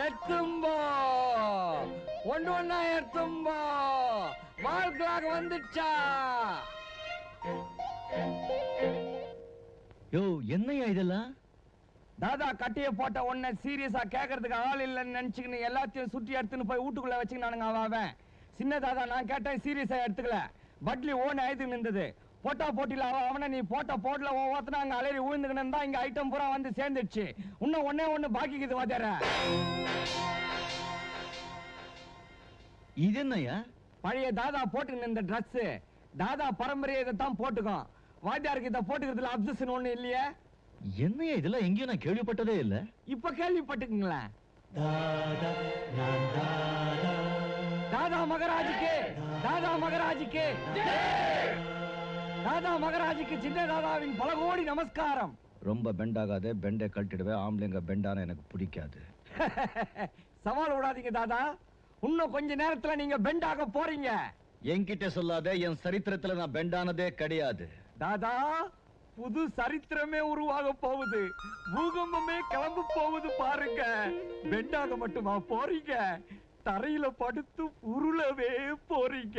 எத்தும்போ ஒன்று ஒன்னா எத்தும்போ வாழ்க்கலாக வந்துச்சா? யோ என்னையா இதெல்லாம்? தாதா கட்டிய போட்ட உன்னை சீரியஸா கேக்குறதுக்கு ஆள் இல்லைன்னு நினைச்சுக்கின்னு எல்லாத்தையும் சுற்றி எடுத்துன்னு போய் வீட்டுக்குள்ள வச்சுக்கினானுங்க அவன். சின்ன தாதா நான் கேட்டேன் சீரியஸா எடுத்துக்கல. பட்லி ஓன் ஆயுது நின்றது போட்டா போட்டில அவன் அவனை நீ போட்ட போட்ல ஒவ்வொருத்தனா அங்க அலறி விழுந்துக்கின்னு தான் இங்க ஐட்டம் பூரா வந்து சேர்ந்துடுச்சு. இன்னும் ஒன்னே ஒண்ணு பாக்கிக்குது வாத்தியார. இது என்னையா பழைய தாதா போட்டுக்கின்னு இந்த Dress தாதா பரம்பரையை இதை தான் போட்டுக்கோம். வாத்தியாருக்கு இதை போட்டுக்கிறதுல அப்சஷன் ஒண்ணு இல்லையே? என்னையா இதெல்லாம் எங்கேயும் நான் கேள்விப்பட்டதே இல்ல. இப்ப கேள்விப்பட்டுக்குங்களேன். தாதா மகராஜுக்கு தாதா மகராஜுக்கு. தாதா மகராஜுக்கு சின்ன தாதாவின் பல கோடி நமஸ்காரம். ரொம்ப பெண்ட் ஆகாதே பெண்டை கழட்டிடுவேன் ஆம்பளைங்க பெண்டான எனக்கு பிடிக்காது. சவால் விடாதீங்க தாதா. இன்னும் கொஞ்ச நேரத்துல நீங்க பெண்ட் ஆக போறீங்க. என்கிட்ட சொல்லாத என் சரித்திரத்துல நான் பெண்டானதே கிடையாது. தாதா புது சரித்திரமே உருவாக போகுது. பூகம்பமே கிளம்ப போகுது பாருங்க. பெண்டாக மட்டுமா போறீங்க? தரையில படுத்து உருளவே போறீங்க.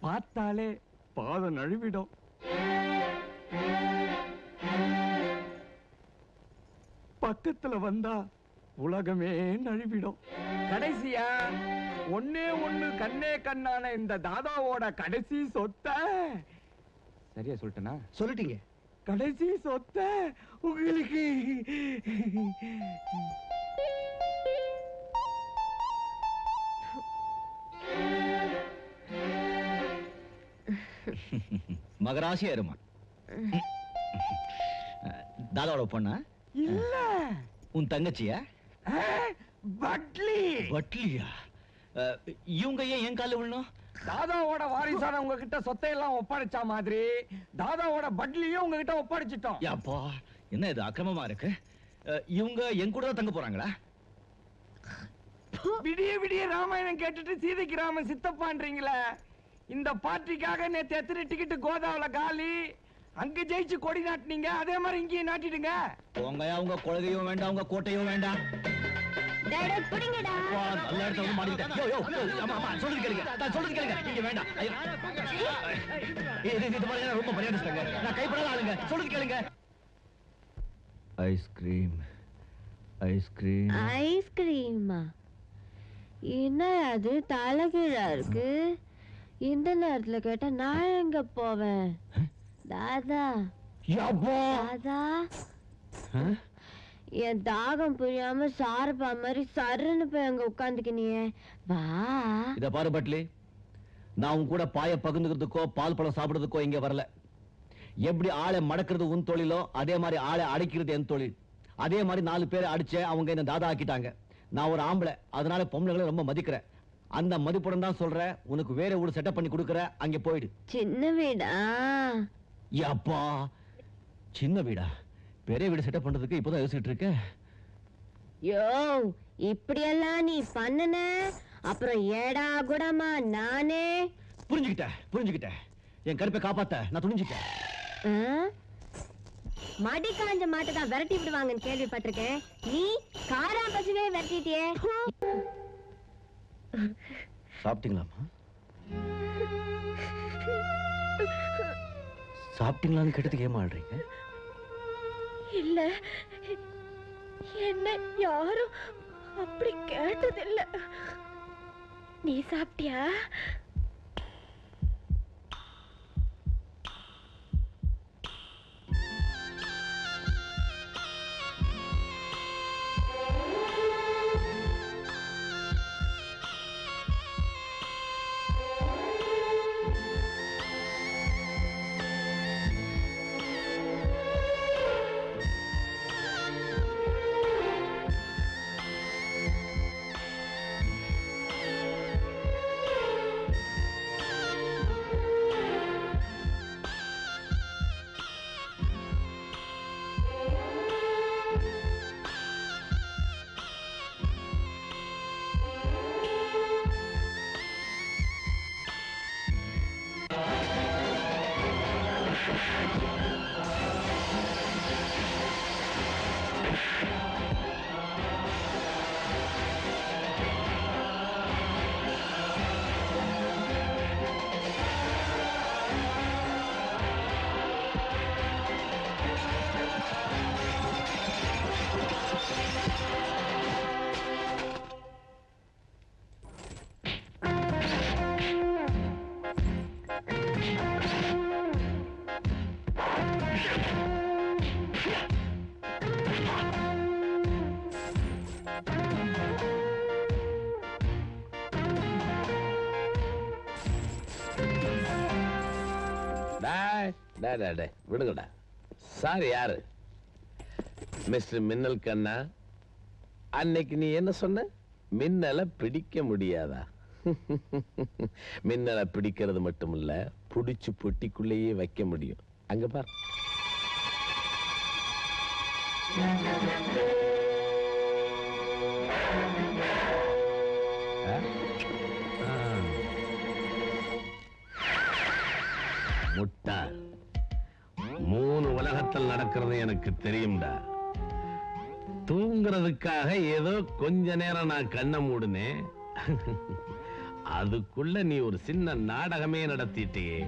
பார்த்தாலே பாதம் நழுவிடும். பக்கத்துல வந்தா உலகமே நழுவிடும். கடைசியா ஒண்ணே ஒண்ணு கண்ணே கண்ணான இந்த தாதாவோட கடைசி சொத்த. சரியா சொல்லிட்டேனா? சொல்லிட்டீங்க. கடைசி சொத்த உங்களுக்கு. மகராசி அருமான். தாதாவோட பொண்ணா? இல்ல. உன் தங்கச்சியா? பட்லி. பட்லியா? இவங்க ஏன் என் கால விழணும்? தாதாவோட வாரிசான உங்ககிட்ட சொத்தை எல்லாம் ஒப்படைச்சா மாதிரி தாதாவோட பட்லியும் உங்ககிட்ட ஒப்படைச்சிட்டோம். அப்பா என்ன இது அக்கிரமமா இருக்கு? இவங்க என் கூட தான் தங்க போறாங்களா? விடிய விடிய ராமாயணம் கேட்டுட்டு சீதைக்கு ராமன் சித்தப்பான்றீங்களே. இந்த பார்ட்டிக்காக நேத்து எத்தனை டிக்கெட் கோதாவில காலி அங்க ஜெயிச்சு கொடி நாட்டினீங்க அதே மாதிரி இங்கேயும் நாட்டிடுங்க உங்க உங்க குழந்தையும் வேண்டாம் உங்க கோட்டையும் வேண்டாம் டேடே புடிங்கடா வா, நல்ல இடத்துல வந்து மாட்டிக்கிட்டேன். யோ, யோ, யோ, ஆமா, ஆமா, சொல்றது கேளுங்க. நான் சொல்றது கேளுங்க. இங்க வேண்டாம். ஐயோ. இது, இது, இது பாருங்க, ரொம்ப மரியாதைஸ்தாங்க. நான் கைப்படாத ஆளுங்க. சொல்றது கேளுங்க. ஐஸ்கிரீம் ஐஸ்கிரீம் ஐஸ்கிரீமா என்ன அது தலைகீழா இருக்கு இந்த நேரத்துல கேட்டா நான் எங்க போவேன்? தாதா. தாதா. என் தாகம் புரியாம சாரப்பா மாதிரி சருன்னு போய் அங்க உட்காந்துக்கினியே. வா. இத பாரு பட்லி. நான் உன் கூட பாய பகிர்ந்துக்கிறதுக்கோ பால் பழம் சாப்பிடுறதுக்கோ இங்க வரல. எப்படி ஆளை மடக்கிறது உன் தொழிலோ அதே மாதிரி ஆளை அடைக்கிறது என் தொழில். அதே மாதிரி நாலு பேரை அடிச்சே அவங்க என்ன தாதா ஆக்கிட்டாங்க. நான் ஒரு ஆம்பளை அதனால பொம்பளைங்களை ரொம்ப மதிக்கிறேன். அந்த மதிப்புடன் தான் சொல்றேன் உனக்கு வேற ஊடு செட்டப் பண்ணி கொடுக்குற. அங்க போயிடு. சின்ன வீடா? அப்பா சின்ன வீடா? பெரிய வீடு செட்டப் பண்றதுக்கு இப்பதான் யோசிச்சுட்டு இருக்க யோ இப்படியெல்லாம் நீ பண்ணுன? அப்புறம் ஏடா குடமா நானே? புரிஞ்சுக்கிட்டேன் புரிஞ்சுக்கிட்டேன் என் கருப்பை காப்பாத்த நான் துணிஞ்சுட்டேன்? மடி காஞ்ச மாட்டை தான் விரட்டி விடுவாங்கன்னு கேள்விப்பட்டிருக்கேன். நீ காரா பசுவே விரட்டிட்டியே. சாப்பிட்டீங்களாமா சாப்பிட்டீங்களான்னு கேட்டதுக்கு ஏமா ஆடுறீங்க இல்ல. என்ன யாரும் அப்படி கேட்டதில்லை. நீ சாப்பிட்டியா? டே விடுங்கடா. சார் யாரு? மிஸ்டர் மின்னல் கண்ணா அன்னைக்கு நீ என்ன சொன்ன? மின்னலை பிடிக்க முடியாதா? மின்னலை பிடிக்கிறது மட்டும் இல்ல புடிச்சு பொட்டிக்குள்ளேயே வைக்க முடியும். அங்க பார். முட்டா. ஆ. நடக்கிறது எனக்கு தெரியும்டா. தூங்குறதுக்காக ஏதோ கொஞ்ச நேரம் நான் கண்ணை மூடுனேன். அதுக்குள்ள நீ ஒரு சின்ன நாடகமே நடத்திட்டியே.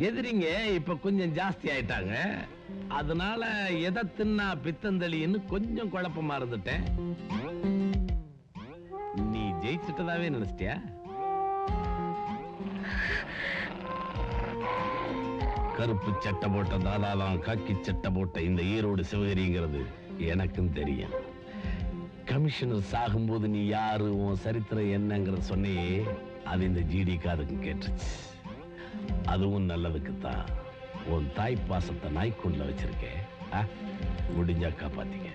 எதிரிங்க இப்ப கொஞ்சம் ஜாஸ்தி ஆயிட்டாங்க. அதனால எதை தின்னா பித்தந்தளின்னு கொஞ்சம் குழப்பமா இருந்துட்டேன். நீ ஜெயிச்சிட்டதாவே நினைச்சிட்டியா? கருப்பு சட்டை போட்ட தாதாலாம் காக்கி சட்டை போட்ட இந்த ஈரோடு சிவகிரிங்கிறது எனக்கும் தெரியும். கமிஷனர் சாகும்போது நீ யாரு உன் சரித்திரம் என்னங்கிறத சொன்னே அது இந்த ஜிடி காதுக்கும் கேட்டுச்சு. அதுவும் நல்லதுக்கு தான். உன் தாய் பாசத்தை நாய்க்குள்ள வச்சிருக்கேன். ஆ? முடிஞ்சா காப்பாத்தீங்க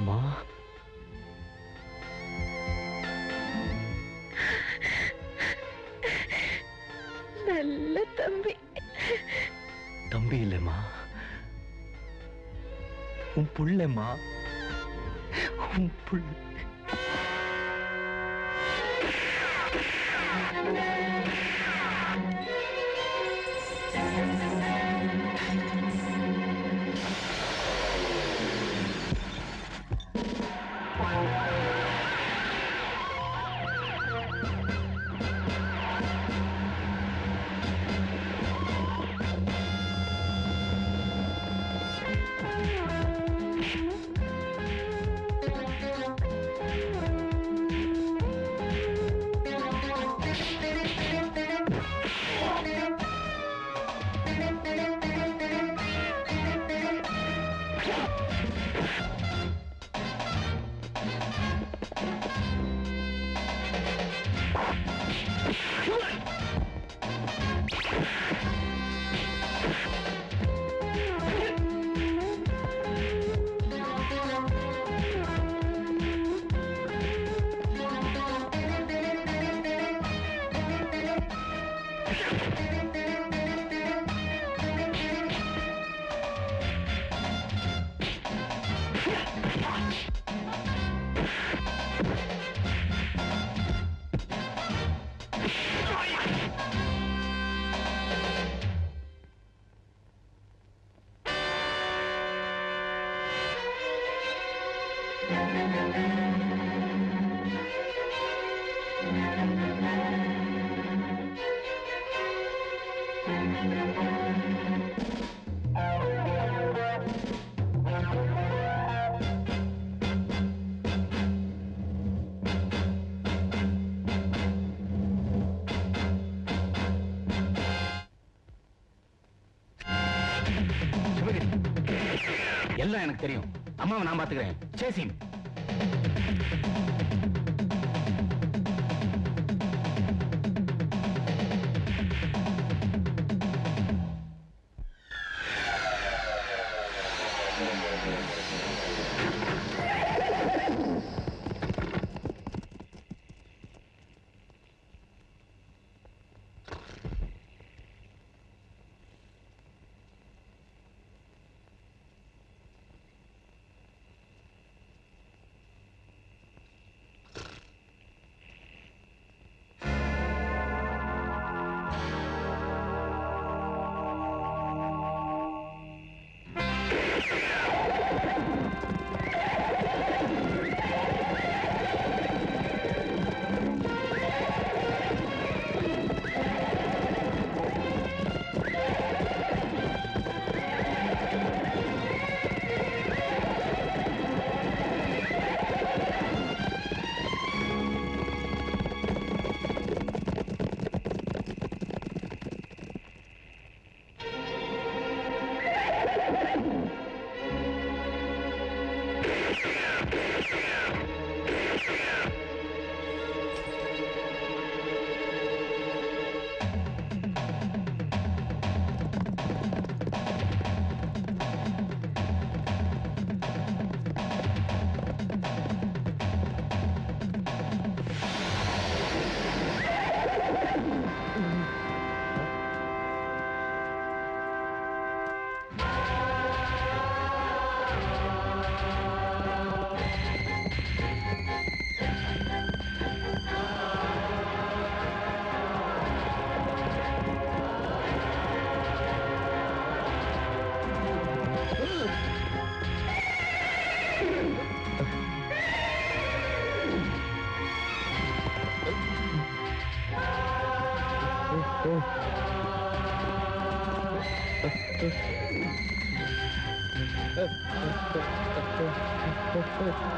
அம்மா. நல்ல தம்பி. தம்பி இல்லைம்மா. உன் புள்ளம்மா. உன் புள்ள. எல்லாம் எனக்கு தெரியும். அம்மாவை நான் பாத்துக்கிறேன் சேசிம் Thank you. Ah!